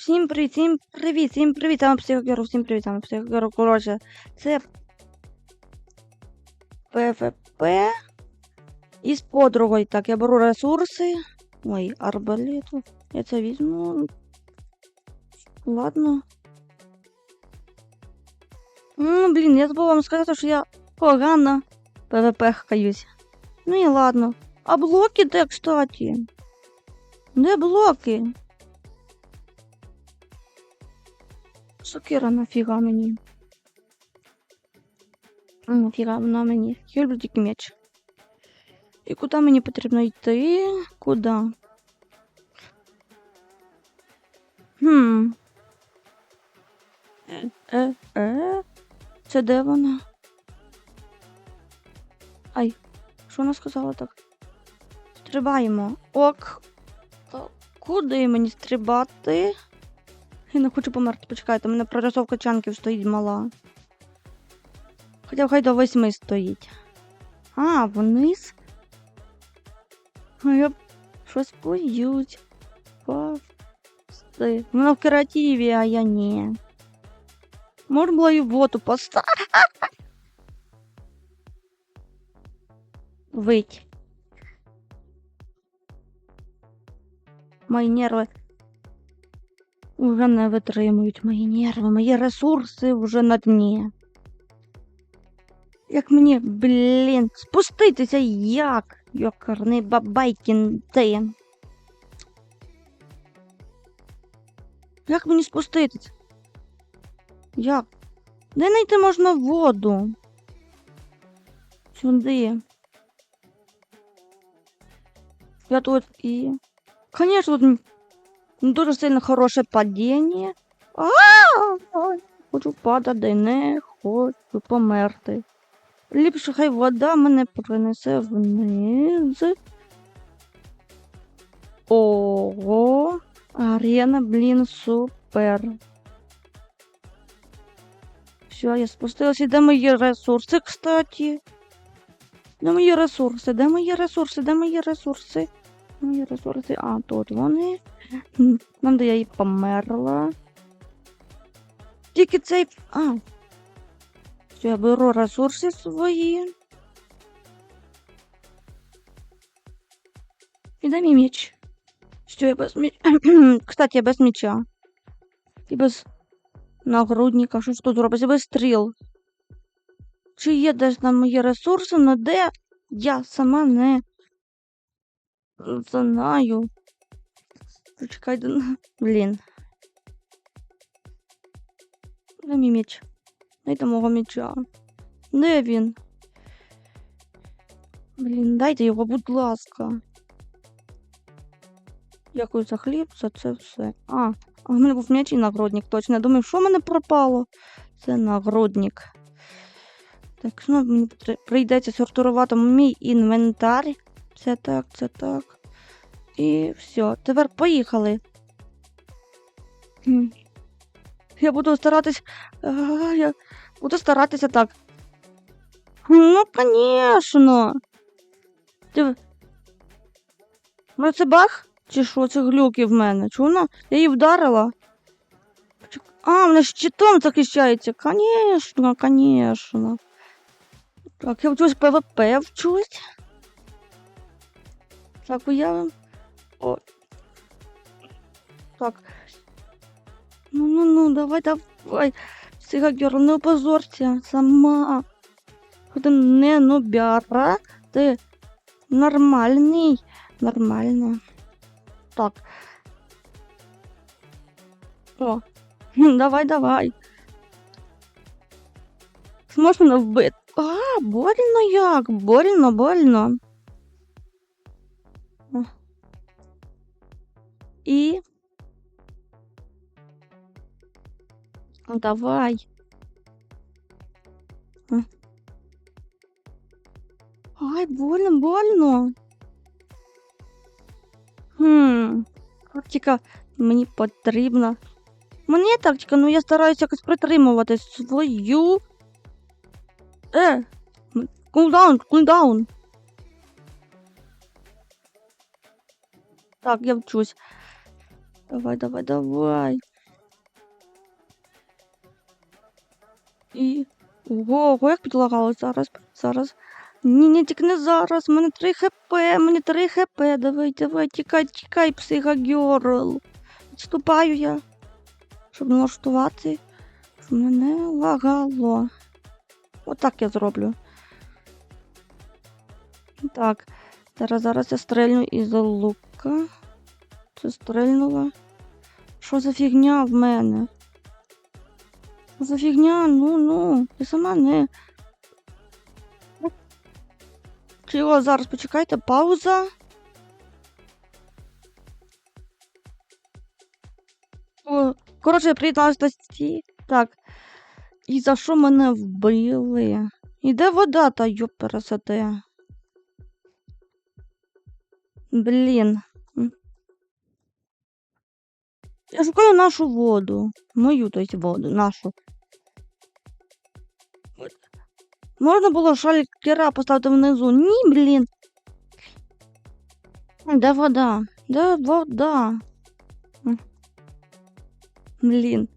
Всім привіт, всім привіт, всім привіт, саме психогеру, всім привіт, саме психогеру. Коротше, це ПВП із подругою. Так, я беру ресурси. Ой, арбалету. Я це візьму. Ладно. Ну, блін, я забула вам сказати, що я погано ПВП хкаюсь. Ну і ладно. А блоки де, кстати? Де блоки? Сокира нафіга мені. Нафіга вона мені. Я люблю тільки меч. І куди мені потрібно йти? Куди? Хм. Е, е, е. Це де вона? Ай, що вона сказала так? Стрибаємо. Ок. Куди мені стрибати? Я не хочу померти, почекайте, у мене прорисовка чанків стоїть мала. Хоча хай до восьми стоїть. А, вниз. А я щось боюсь. Пасти. Вона в креативі, а я ні. Можна було і в воду поставити. Вить. Мої нерви Вже не витримують мої нерви, мої ресурси вже на дні. Як мені, блін, спуститися як? Йокарний бабайкін ти. Як мені спуститися? Як? Де знайти можна воду? Сюди. Я тут і. Конечно, тут м- дуже сильно хороше падіння. А, Хочу падати, не хочу померти. Ліпше хай вода мене принесе вниз. Ого, арена, блін, супер. Все, я спустилася. Де мої ресурси, кстати? Де мої ресурси? Де мої ресурси? Де мої ресурси? Мої ресурси. А, тут вони. Там, де я і померла. Тільки цей. А. Все, я беру ресурси свої. І дай мій меч. Що я без меч. Кстати, я без меча. І без нагрудника. Що ж тут робиться? Без стріл. Чи є десь там мої ресурси, але де я сама не знаю. Почекайте. ну, Блін. Де мій меч? Дайте мого меча. Де він? Блін, дайте його, будь ласка. Дякую за хліб, за це все. А, а в мене був м'яч і нагрудник, точно. Я думаю, що в мене пропало? Це нагрудник. Так, знову мені прийдеться сортувати мій інвентар. Це так, це так. І все. Тепер поїхали. Я буду старатись. А, я буду старатися так. Ну, конечно. Ти... Ну, це баг? Чи що? Це глюки в мене? Чуна? Я її вдарила. А, вона щитом захищається. Конечно, конечно. Так, я вчусь ПВП вчусь. Так, уявим. О. Так. Ну, ну, ну, давай, давай. Психогер, не опозорься сама. Ти не нубяра. Ти нормальний. Нормально. Так. О, давай, давай. Зможеш мене вбити? А, больно як? Больно, больно. І. Давай. Ай, больно, больно. Хм. Тактика мені потрібна. Мені тактика, ну я стараюся якось притримувати свою. Е. Кулдаун, кулдаун. Так, я вчусь. Давай, давай, давай. І... Ого, як підлагало зараз, зараз. Ні, ні, тільки не зараз. У мене 3 хп, мені 3 хп. Давай, давай, тікай, тікай, психогерл. Відступаю я. Щоб налаштувати. Щоб мене лагало. Отак От я зроблю. Так, зараз зараз я стрельну із лука. Це стрельнула. Що за фігня в мене? За фігня? Ну, ну, я сама не. Чого зараз почекайте, пауза. О, коротше, приєдналась до сті. Так. І за що мене вбили? І де вода та йоп? Блін. Я шукаю нашу воду. Мою, то есть воду, нашу. От. Можна було шалькера поставити внизу. Ні, блін. Де вода? Де вода? М. Блін.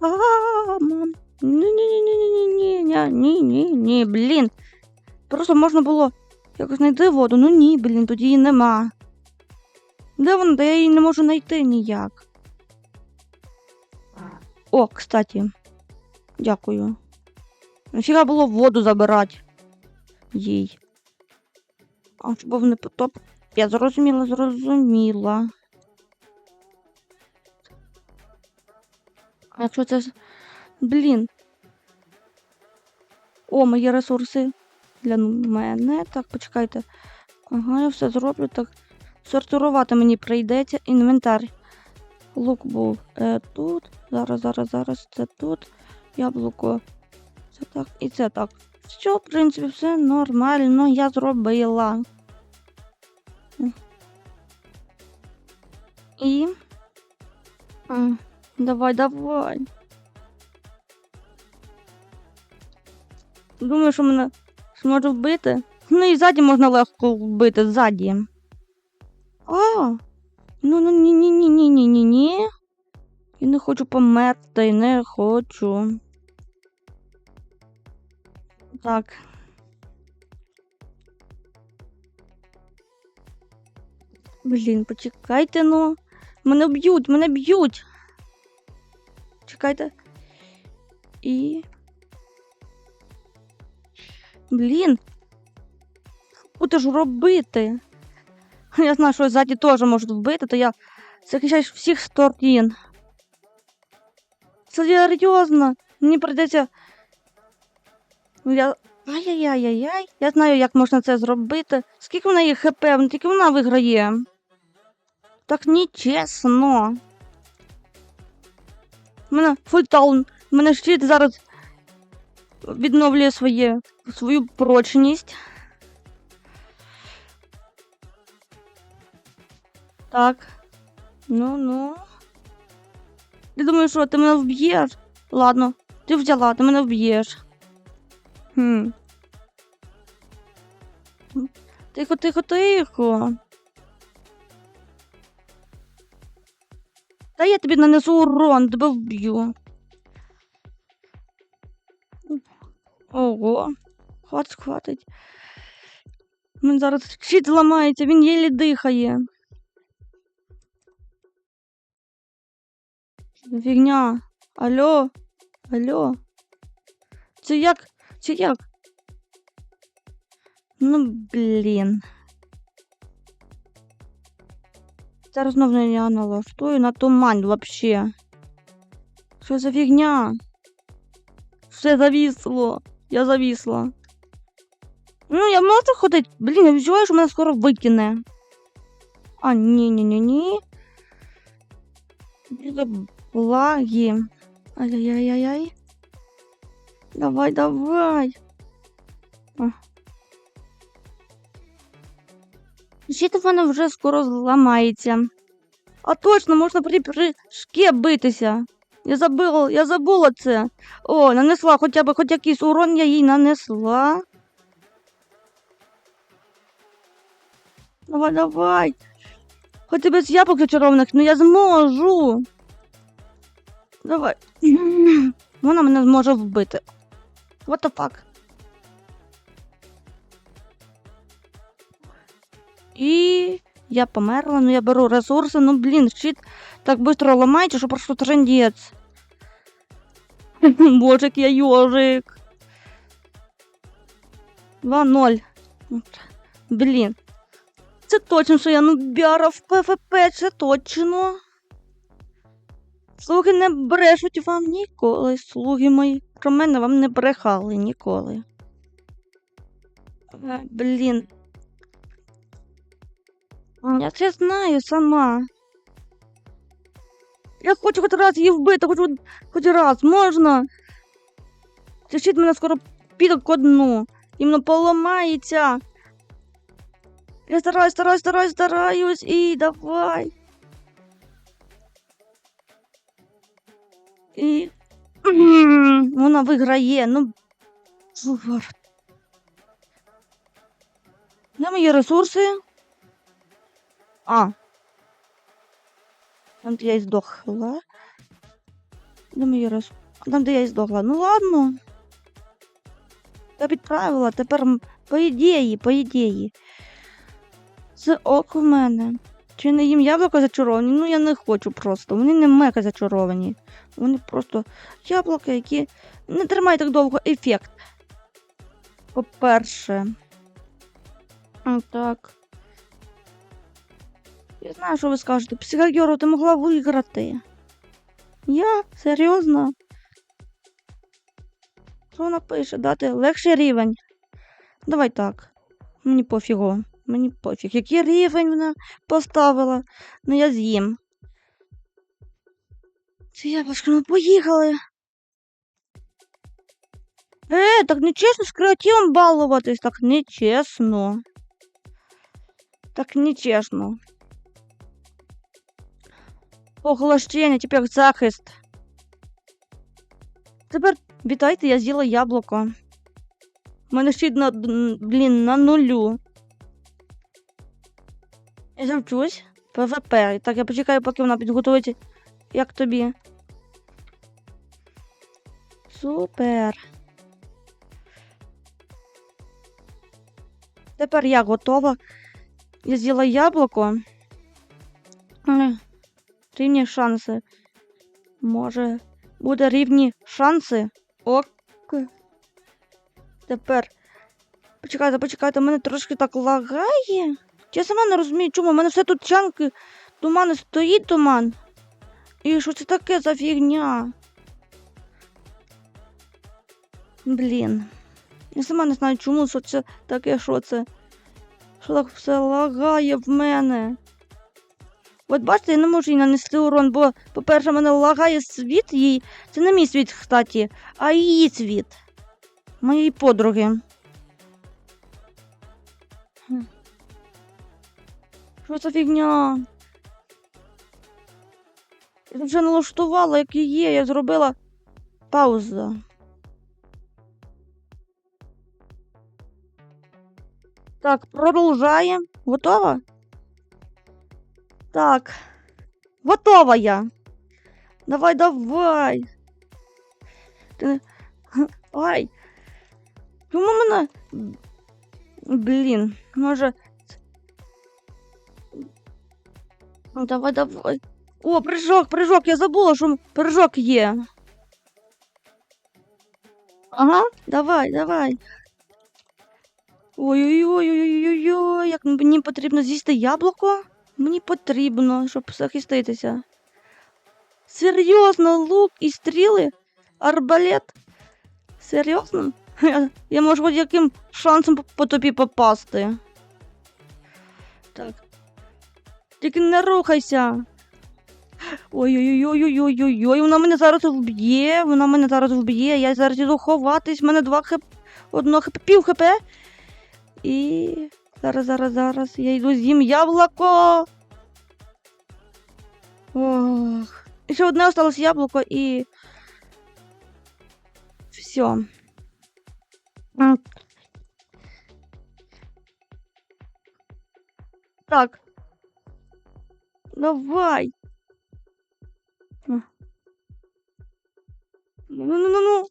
А, мам. Ні-ні-ні-ні-ні-ні, ні-ні-ні, блін. Просто можна було якось знайти воду. Ну ні, блін, тоді її нема. Де вона? Та я її не можу знайти ніяк. О, кстати. Дякую. Нафіга було воду забирати їй. А щоб не потоп. Я зрозуміла, зрозуміла. А якщо це. Блін. О, мої ресурси для мене. Так, почекайте. Ага, я все зроблю так. Сортувати мені прийдеться інвентар. Лук був е, тут. Зараз, зараз, зараз це тут. Яблуко. Це так і це так. Все, в принципі, все нормально. Я зробила. І. Давай, давай. Думаю, що мене зможу вбити. Ну і ззаді можна легко вбити ззаді. А, ну ну ні ні ні ні ні ні ні. Я не хочу померти, не хочу. Так. Блін, почекайте, ну. Мене б'ють, мене б'ють. Чекайте. І. Блін. Що ж робити? Я знаю, що ззаді теж можуть вбити, то я захищаю всіх сторін. Серйозно, мені прийдеться. Я. Ай-яй-яй-яй. Я знаю, як можна це зробити. Скільки в неї хп, ну, тільки вона виграє. Так нечесно. У мене фультаун. У мене щит зараз відновлює своє, свою прочність. Так. Ну ну. Ти думаєш, що ти мене вб'єш? Ладно, ти взяла, ти мене вб'єш. Хм. Тихо, тихо, тихо. Та я тобі нанесу урон, тебе вб'ю. Ого. Хватить, хватить. Він зараз щит зламається, він єлі дихає. Фігня. Алло. Алло. Це як? Це як? Ну, блін. Зараз знову я налаштую на тумань вообще. Що за фігня? Все завісло. Я завісла. Ну, я можу ходити. Блін, я відчуваю, що мене скоро викине. А, ні-ні-ні-ні. Лаги. Ай-яй-яй-яй. Давай, давай. О. Щит в мене вже скоро зламається. А точно, можна при прыжки битися. Я забула, я забула це. О, нанесла хоча б хоч якийсь урон я їй нанесла. Давай, давай. Хоч і без яблук зачарованих, ну я зможу. Давай. Вона мене зможе вбити. What the fuck? І я померла, ну я беру ресурси, ну блін, щит так быстро ламається, що просто трендець. Боже, я йожик. 2-0. Блін. Це точно, що я нубяра в ПВП, це точно. Слуги не брешуть вам ніколи, слуги мої. Про мене вам не брехали ніколи. Е, Блін. Я це знаю сама. Я хочу хоч раз її вбити, хоч, хоч раз, можна. Щит мене скоро піде ко дну. Іменно поламається. Я стараюсь, стараюсь, стараюсь, стараюсь і давай. І. Вона виграє, ну. Супер. Де мої ресурси? А. Там, де я і здохла. Де мої ресурси? Там, де я і здохла. Ну ладно. Я підправила, тепер, по ідеї, по ідеї. Це ок у мене. Чи не їм яблука зачаровані? Ну я не хочу просто. Вони не мега зачаровані. Вони просто яблука, які не тримають так довго ефект. По-перше. Так. Я знаю, що ви скажете. Психагеру, ти могла виграти. Я? Серйозно? Що вона пише? Дати легший рівень. Давай так. Мені пофігу. Мені пофіг. Який рівень вона поставила? Ну я з'їм. Це яблучко, ми поїхали. Е, так нечесно з креативом балуватись, так нечесно. Так нечесно. Поглощення, тепер захист. Тепер вітайте, я з'їла яблуко. У мене на, блін, на нулю. Я завчусь. ПВП. Так, я почекаю, поки вона підготується. Як тобі? Супер. Тепер я готова. Я з'їла яблуко. Рівні шанси. Може, буде рівні шанси? Ок. Тепер. Почекайте, почекайте, мене трошки так лагає. Я сама не розумію, чому. У мене все тут чанки, тумани стоїть туман. І що це таке за фігня? Блін. Я сама не знаю, чому, що це таке, що це. Що так все лагає в мене. От бачите, я не можу їй нанести урон, бо, по-перше, мене лагає світ їй. Це не мій світ, кстати, а її світ. Моєї подруги. Що за фігня? Я вже налаштувала, як і є, я зробила пауза. Так, продовжаємо. Готова? Так. Готова я. Давай, давай. Ти... Ай. Чому мене. Блін, може. Ну, Давай, давай. О, прыжок, прыжок, я забула, що прыжок є. Ага, давай, давай. Ой-ой-ой-ой-ой-ой, як мені потрібно з'їсти яблуко? Мені потрібно, щоб захиститися. Серйозно, лук і стріли? Арбалет? Серйозно? Я, я можу хоч яким шансом по, по тобі попасти. Так. тільки не рухайся. Ой-ой-ой-ой-ой-ой-ой, вона мене зараз вб'є, вона мене зараз вб'є, я зараз іду ховатись, в мене два хп, одно хп, пів хп. І зараз, зараз, зараз я йду з'їм яблуко. Ох. І ще одне осталось яблуко і. Все. Так. Давай. Ну, ну, ну, ну.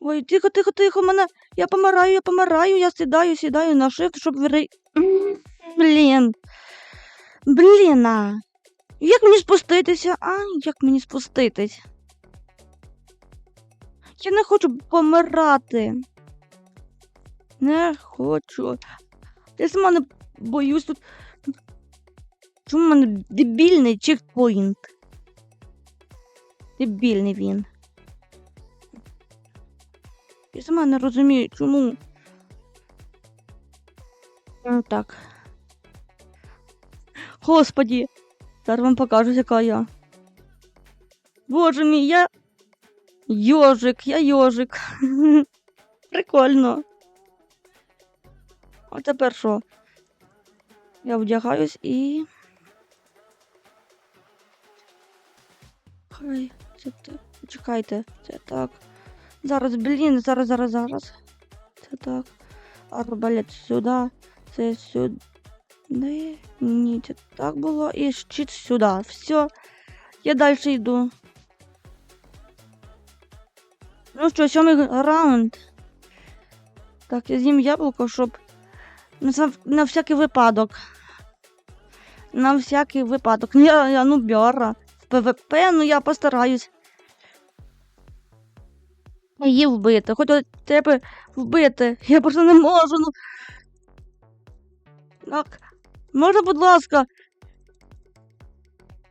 Ой, тихо, тихо, тихо, мене. Я помираю, я помираю, я сідаю, сідаю на shift, щоб вирей. М, Блін. Блін. а. Як мені спуститися? А, як мені спуститись? Я не хочу помирати. Не хочу. Я сама не боюсь тут. Чому в мене дебільний чекпоінт? Дебільний він. Я сама не розумію, чому. Ну так. Господі, зараз вам покажу, яка я. Боже мій, я. Йожик, я йожик. Прикольно. А тепер що? Я вдягаюсь і. Хай, це так. Чекайте, це так. Зараз, блін, зараз, зараз, зараз. Це так. Арбалет сюди. Це сюди. Ні, це так було. І щит сюди. Все. Я далі йду. Ну що, сьомий раунд. Так, я з'їм яблуко, щоб. На, сам- на всякий випадок. На всякий випадок. Я, я ну бьора. ПВП, ну я постараюсь. Її вбити. Хоч тебе вбити. Я просто не можу. Ну. Так. Можна, будь ласка.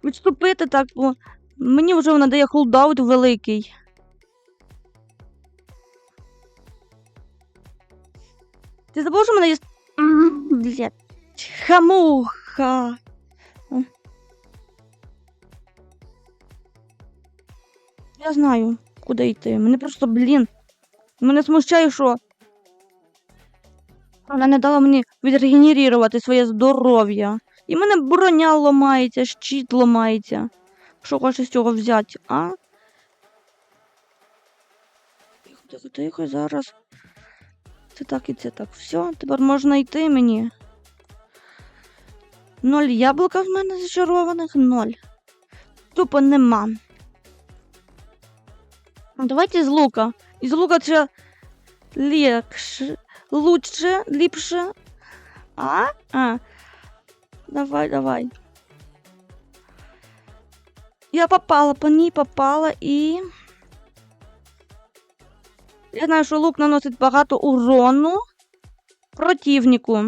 Відступити так, бо мені вже вона дає холдаут великий. Ти забув, що мене є. М, Блядь. Хамуха. Я знаю, куди йти. Мене просто, блін. Мене смущає, що. Вона не дала мені відрегенерувати своє здоров'я. І мене броня ламається, щит ламається. Що хочеш з цього взяти, а? Тихо, тихо, тихо, зараз. Це так і це так. Все, тепер можна йти мені. Ноль яблука в мене зачарованих, ноль. Тупо нема. Ну, Давайте з лука. Із лука це легше, лучше, ліпше. А? А. Давай, давай. Я попала, по ній попала і. Я знаю, що лук наносить багато урону противнику.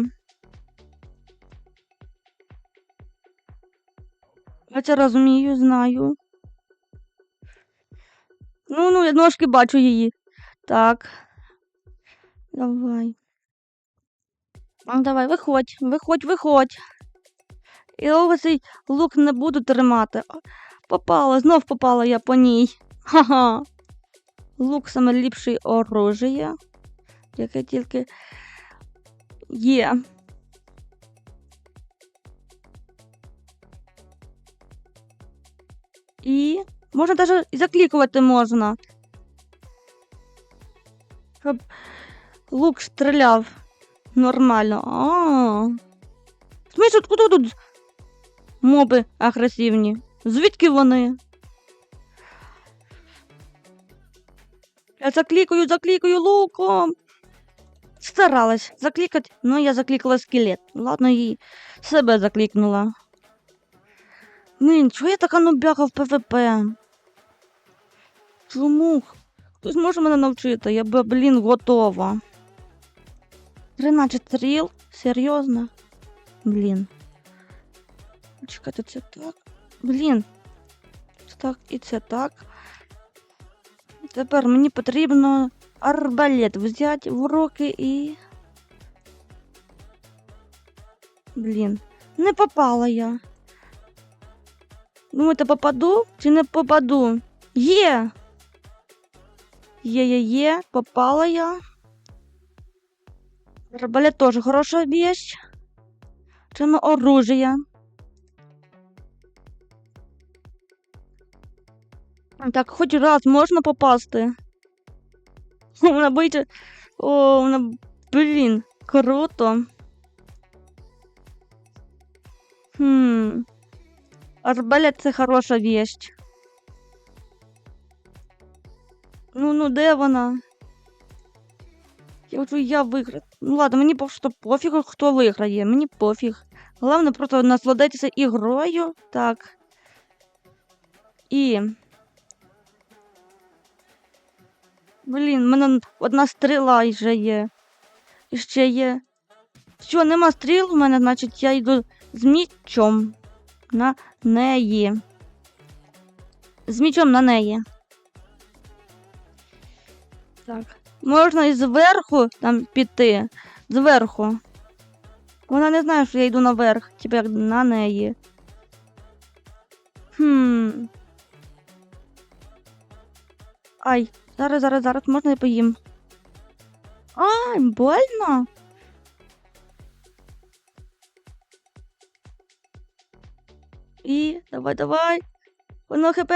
Я це розумію, знаю. Ну, ну, я ножки бачу її. Так. Давай. Ну, Давай, виходь, виходь, виходь. Я довго цей лук не буду тримати. Попала, знов попала я по ній. Ха-ха. Лук саме ліпший оружие, яке тільки є. І можна навіть і заклікувати можна. Щоб лук стріляв нормально. А. Сміш, откуда тут моби агресивні? Звідки вони? Я заклікаю, заклікаю луком. Старалась заклікати, ну я заклікала скелет. Ладно, їй себе заклікнула. Блін, чого я така нубяга в ПВП? Чому? Хтось може мене навчити? Я би, блін, готова. 13 стріл? Серйозно? Блін. Чекайте, це так. Блін. Це так і це так. Тепер мені потрібно арбалет взяти в руки і. Блін, не попала я. Думаєте, попаду чи не попаду? Є. Є, є, є, попала я. Арбалет теж хороша вещь. Це оружие. Так, хоч раз можна попасти. Вона боїться. О, вона, блін, круто. Хм. Арбалет це хороша вещь. Ну, ну, де вона? Я хочу я виграти. Ну ладно, мені просто пофіг, хто виграє. Мені пофіг. Головне просто насладитися ігрою. Так. І. Блін, в мене одна стріла вже є. І ще є. Все, нема стріл у мене, значить я йду з мічом на неї. З мічом на неї. Так. Можна і зверху там піти. Зверху. Вона не знає, що я йду наверх, тепер на неї. Хм. Ай, зараз, зараз, зараз можна я поїм. Ай, больно. І давай, давай. Воно хп.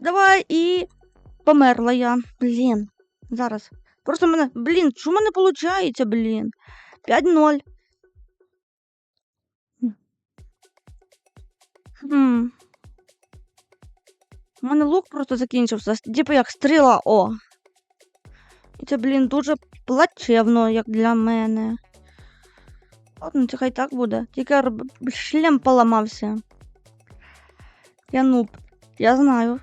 Давай і. Померла я. Блін. Зараз. Просто мене. Блін, чому не виходить, блін? 5-0. Хм. У мене лук просто закінчився. Типу як стріла О. І це, блін, дуже плачевно, як для мене. Ладно, це хай так буде. Тільки шлем поламався. Я нуб. Я знаю.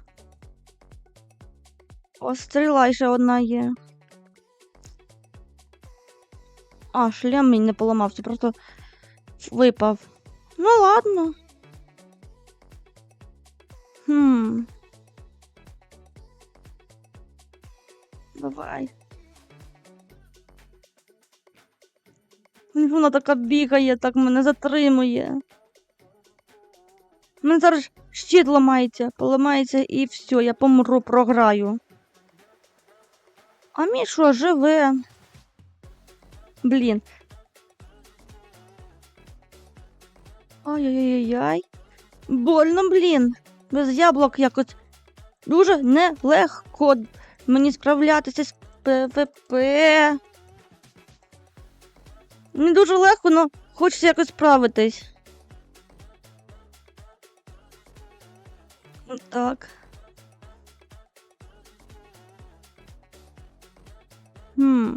О, стріла ще одна є. А, шлем мій не поламався, просто випав. Ну ладно. Хм. Давай. Вона така бігає, так мене затримує. Мене зараз щит ламається, поламається і все, я помру, програю. А мій що, живе? Блін. Ай-яй-яй-яй. Больно, блін. Без яблук якось дуже нелегко мені справлятися з ПВП. Не дуже легко, але хочеться якось справитись. Так. Хм.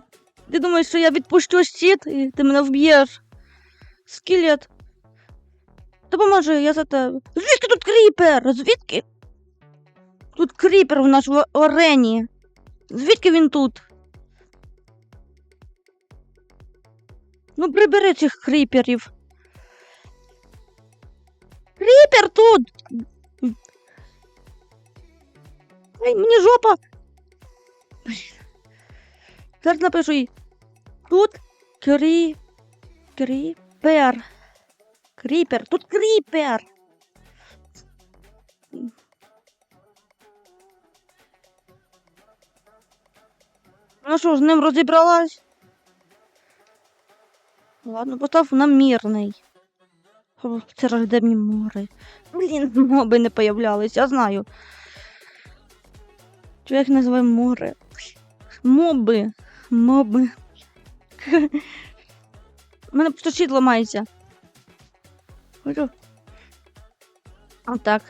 Ти думаєш, що я відпущу щит і ти мене вб'єш? Скелет. Допоможи, я за тебе. Звідки тут кріпер? Звідки? Тут кріпер в нашій арені. Звідки він тут? Ну, прибери цих кріперів. Кріпер тут! Ай, мені жопа! Зараз напишу їй. Тут крі... кріпер. Кріпер, тут кріпер. Ну що, з ним розібралась? Ладно, постав на мирний. Це рождебні море. Блін, моби не появлялись, я знаю. Чого я їх називаю море? Моби. Моби. У мене просто щит ламається. Хочу. Отак.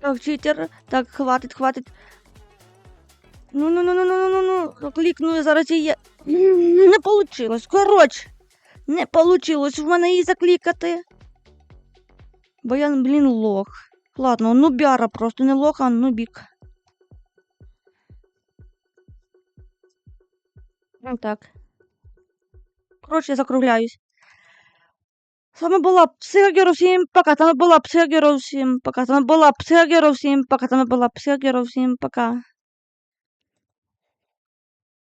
Так, читер. Так, хватить, хватить. Ну, ну, ну, ну, ну, ну, ну, ну. Клікну я зараз її. Не получилось. Коротше. Не получилось в мене її заклікати. Бо я, блін, лох. Ладно, нубяра просто не лох, а нубік. Ну так. Коротше, я закругляюсь. З вами була Псигеро, всім пока. З вами була Псигеро, всім пока. З вами була Псигеро, всім пока. З вами була Псигеро, всім пока.